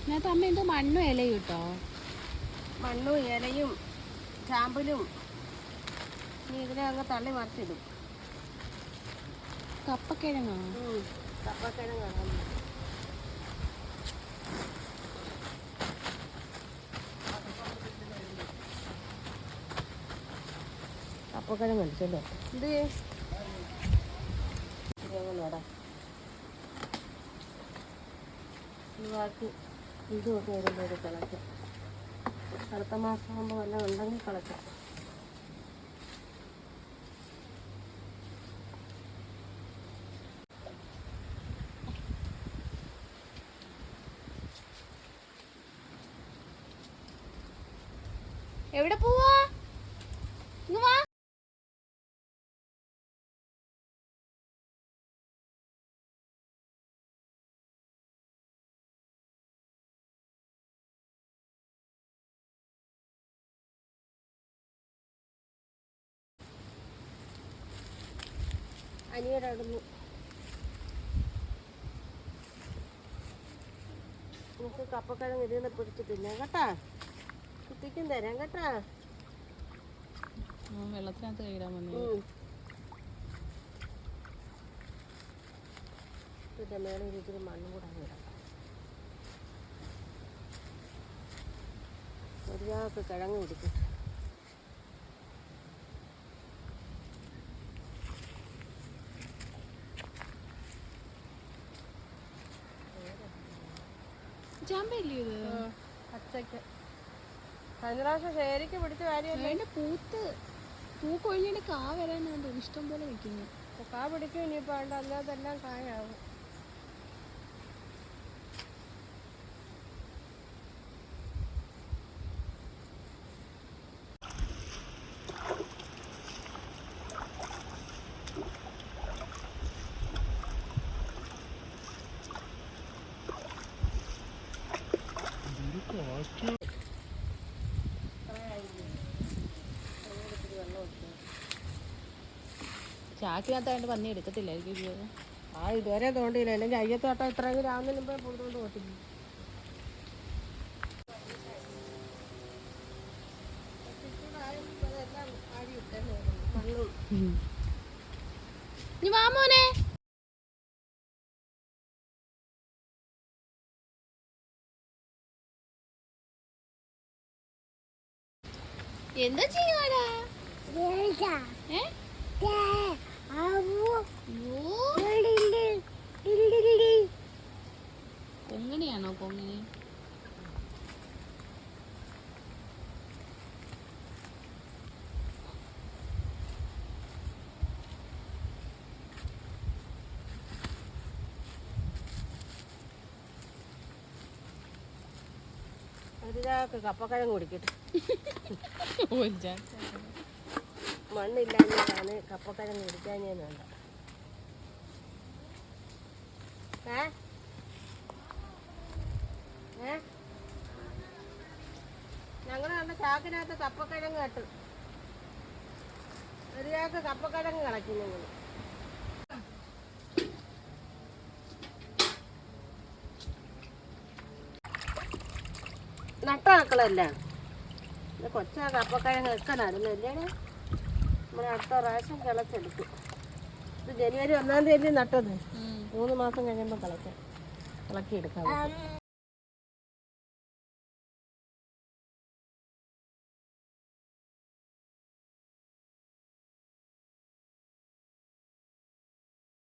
ഇതിനകത്ത് അമ്മ എന്തോ മണ്ണും ഇലയും കേട്ടോ മണ്ണും ഇലയും ചാമ്പലും. ഇനി ഇതിനെ അങ്ങ് തള്ളി മറിച്ചിടും. കപ്പക്കിഴങ്ങോ. കപ്പക്കിഴങ്ങാണ് കപ്പക്കിഴങ്ങ് അടിച്ചല്ലോ ഇത് ബാക്കി ഇതുമൊക്കെ വരുമ്പോൾ ഒരു കളക്കാം. അടുത്ത മാസം ആകുമ്പോൾ വല്ലതും ഉണ്ടെങ്കിൽ കളക്കാം. എവിടെ പോവാ? അനിയുടെ അവിടുന്ന് നമുക്ക് കപ്പക്കിഴങ്ങ് ഇതിനെ പിടിച്ച് തിന്നാം കേട്ടാ? കുത്തിക്കും തരാം കേട്ടാ? വെള്ളത്തിനകത്ത് കൈയിടാൻ വന്നു. പിന്നെ ഇതിന്റെ ഇരിക്കുന്ന മണ്ണും കൂടെ അങ്ങ് ഇടാം കിഴങ്ങ് പിടിക്കും. ചാമ്പല്ലേ ഇത്? പച്ചയ്ക്ക് കഴിഞ്ഞ പ്രാവശ്യം ശരിക്ക് പിടിച്ച കാര്യമല്ലേ? അതിന്റെ പൂത്ത് പൂ കൊഴിഞ്ഞിട്ട് കാ വരാനാണ് ഇഷ്ടം പോലെ വെക്കുന്നു കാ പിടിക്കും ഇനിയിപ്പോൾ അല്ലാതെല്ലാം കായാവും. ചാക്കിനകത്തായിട്ട് പന്നി എടുക്കത്തില്ലായിരിക്കും ഇത്. ആ ഇതുവരെ തോണ്ടിയില്ല. അല്ലെങ്കിൽ അയ്യത്തോട്ടം ഇത്രയും രാവിലെ മുമ്പേ പുറത്തോണ്ട് പോട്ടില്ല ഇനി നീ എന്താ ചെയ്യുവാടാ ഏ? കപ്പക്കിഴങ്ങ് കുടിക്കട്ടെ. മണ്ണില്ലാഞ്ഞാണ് കപ്പക്കിഴങ്ങ് കുടിക്കാഞ്ഞേന്ന് വേണ്ട. ഏ? ഞങ്ങൾ ചാക്കിനകത്ത് കപ്പക്കിഴങ്ങ് കെട്ടും. ഒരു ചാക്ക് കപ്പക്കിഴങ്ങ് കളക്കുന്നു ഞങ്ങൾ നട്ട മക്കളല്ല ഇത് കൊച്ചാ കപ്പക്കിഴങ്ങ് വെക്കണമായിരുന്നു അല്ലേ നമ്മൾ അടുത്ത പ്രാവശ്യം കിളച്ചെടുക്കും ഇത് ജനുവരി ഒന്നാം തീയതി നട്ടത്. മൂന്ന് മാസം കഴിയുമ്പോൾ കിളക്കാം കിളക്കിയെടുക്കാം എടുക്കാം